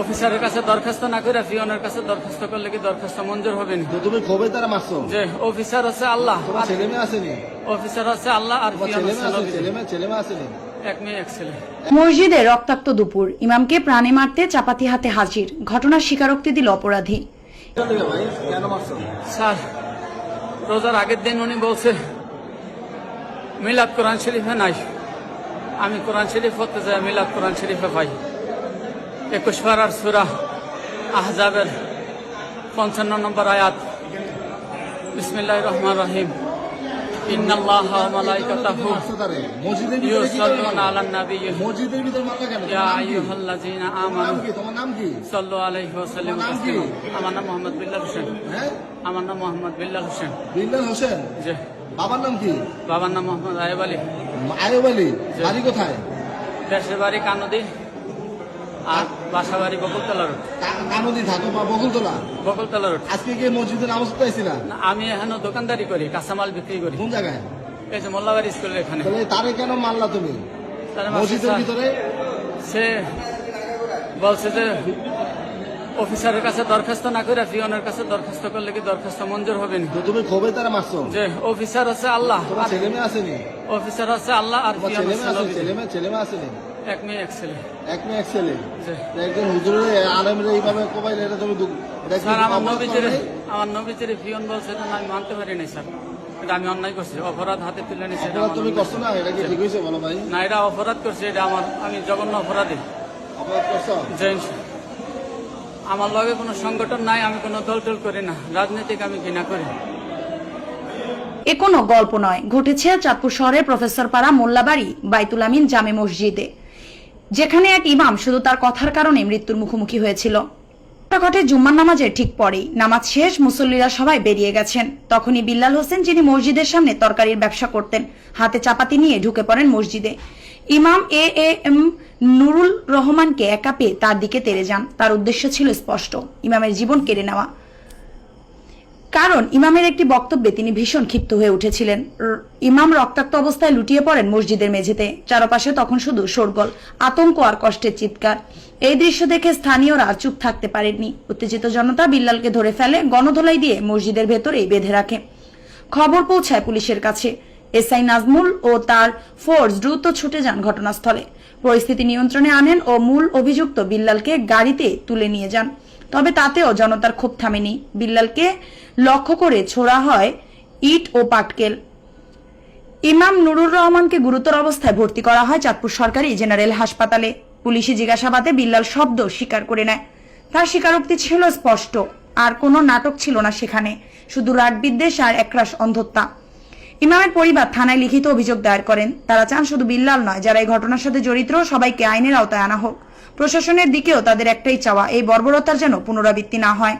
অফিসারের কাছে দরখাস্ত না করে ফিওনের কাছে দরখাস্ত করলে কি দরখাস্ত মঞ্জুর হবে না? তুমি কবে তারা মারছো। যে অফিসার হচ্ছে আল্লাহ তোমার ছেলে মেয়ে আসেনি? অফিসার হচ্ছে আল্লাহ আর ছেলে হচ্ছে নবী। ছেলে মেয়ে ছেলে মেয়ে আসেনি মসজিদে রক্তাক্ত দুপুর ইমামকে প্রাণে মারতে চাপাতি হাতে হাজির ঘটনার স্বীকারোক্তি দিল অপরাধী। স্যার রোজার আগের দিন উনি বলছে মিলাদ কোরআন শরীফে নাই। আমি কোরআন শরীফ হতে যাই মিলাদ কোরআন শরীফে পাই। একুশ পাড়ার সুরা আহজাবের পঞ্চান্ন নম্বর আয়াত। বিসমিল্লাহ রহমান রহিম। আমার নাম মোহাম্মদ বিল্লাল হোসেন। হ্যাঁ? আমার নাম মোহাম্মদ বিল্লাল হোসেন। বিল্লাল হোসেন? যে বাবার নাম কি? বাবার নাম মোহাম্মদ আয়েব আলী। আয়ব আলী। বাড়ি কোথায়? দেশের বাড়ি কানদী। আর বাসা বাড়ি বকুলতলা রোড। কা- কানদি থাকো বা বকুলতলা? বকুলতলা রোড। আজকে গিয়ে মসজিদে নামাজ পড়তে না, আমি এখনও দোকানদারি করি কাঁচামাল বিক্রি করি। কোন জায়গায়? এই যে মোল্লাবাড়ি স্কুলের এখানে। তারে কেন মারলা তুমি? মসজিদের ভিতরে? সে বলছে যে অফিসারের কাছে দরখাস্ত না করে ফিওনের কাছে দরখাস্ত করলে কি দরখাস্ত মঞ্জুর হবে না? তুমি কবে তারা মারছো? যে অফিসার হচ্ছে আল্লাহ ছেলে মেয়ে আসেনি? অফিসার হচ্ছে আল্লাহ আর ছেলে মেয়ে আছে মেয়ে ছেলে মেয়ে আসেনি? এক মেয়ে এক ছেলে। এক মেয়ে এক ছেলে? একজন হুজুরের আলমের এইভাবে কোবাইলে এটা তুমি স্যার আমার নবীজির আমার নবীজির ফিওন বলছে আমি মানতে পারি নাই স্যার। এটা আমি অন্যায় করছি। অপরাধ হাতে তুলে নিছি এটা তুমি করছ না? এটা কি ঠিক হয়েছে বলো ভাই? না এটা অপরাধ করছি এটা আমার আমি জঘন্য অপরাধী। অপরাধ করছ? যে আমার লগে কোনো সংগঠন নাই আমি কোনো দল টল করি না। রাজনৈতিক আমি ঘৃণা করি। এ কোনো গল্প নয়। ঘটেছে চাঁদপুর শহরের প্রফেসর পাড়া মোল্লাবাড়ি বাইতুল আমিন জামে মসজিদে। যেখানে এক ইমাম শুধু তার কথার কারণে মৃত্যুর মুখোমুখি হয়েছিল। ঘটে জুম্মার নামাজের ঠিক পরেই। নামাজ শেষ, মুসল্লিরা সবাই বেরিয়ে গেছেন। তখনই বিল্লাল হোসেন, যিনি মসজিদের সামনে তরকারির ব্যবসা করতেন, হাতে চাপাতি নিয়ে ঢুকে পড়েন মসজিদে। ইমাম এ এ এম নুরুল রহমানকে একা পেয়ে তার দিকে তেড়ে যান। তার উদ্দেশ্য ছিল স্পষ্ট, ইমামের জীবন কেড়ে নেওয়া। কারণ ইমামের একটি বক্তব্যে তিনি ভীষণ ক্ষিপ্ত হয়ে উঠেছিলেন। ইমাম রক্তাক্ত অবস্থায় লুটিয়ে পড়েন মসজিদের মেঝেতে। চারপাশে তখন শুধু শোরগোল, আতঙ্ক আর কষ্টের চিৎকার। এই দৃশ্য দেখে স্থানীয়রা চুপ থাকতে পারেননি। উত্তেজিত জনতা বিল্লালকে ধরে ফেলে গণধোলাই দিয়ে মসজিদের ভেতরেই বেঁধে রাখে। খবর পৌঁছায় পুলিশের কাছে। এসআই নাজমুল ও তার ফোর্স দ্রুত ছুটে যান ঘটনাস্থলে। পরিস্থিতি নিয়ন্ত্রণে আনেন ও মূল অভিযুক্ত বিল্লালকে গাড়িতে তুলে নিয়ে যান। তবে তাতেও জনতার ক্ষোভ থামেনি। বিল্লালকে লক্ষ্য করে ছোড়া হয় ইট ও পাটকেল। ইমাম নুরুর রহমানকে গুরুতর অবস্থায় ভর্তি করা হয় চাঁদপুর সরকারি জেনারেল হাসপাতালে। পুলিশি জিজ্ঞাসাবাদে বিল্লাল শব্দ স্বীকার করে নেয়। তার স্বীকারোক্তি ছিল স্পষ্ট, আর কোনো নাটক ছিল না সেখানে, শুধু রাট বিদ্বেষ আর একরাশ অন্ধত্বা। ইমামের পরিবার থানায় লিখিত অভিযোগ দায়ের করেন। তারা চান শুধু বিল্লাল নয়, যারা এই ঘটনার সাথে জড়িত, সবাইকে আইনের আওতায় আনা হোক। প্রশাসনের দিকেও তাদের একটাই চাওয়া এই বর্বরতার যেন পুনরাবৃত্তি না হয়।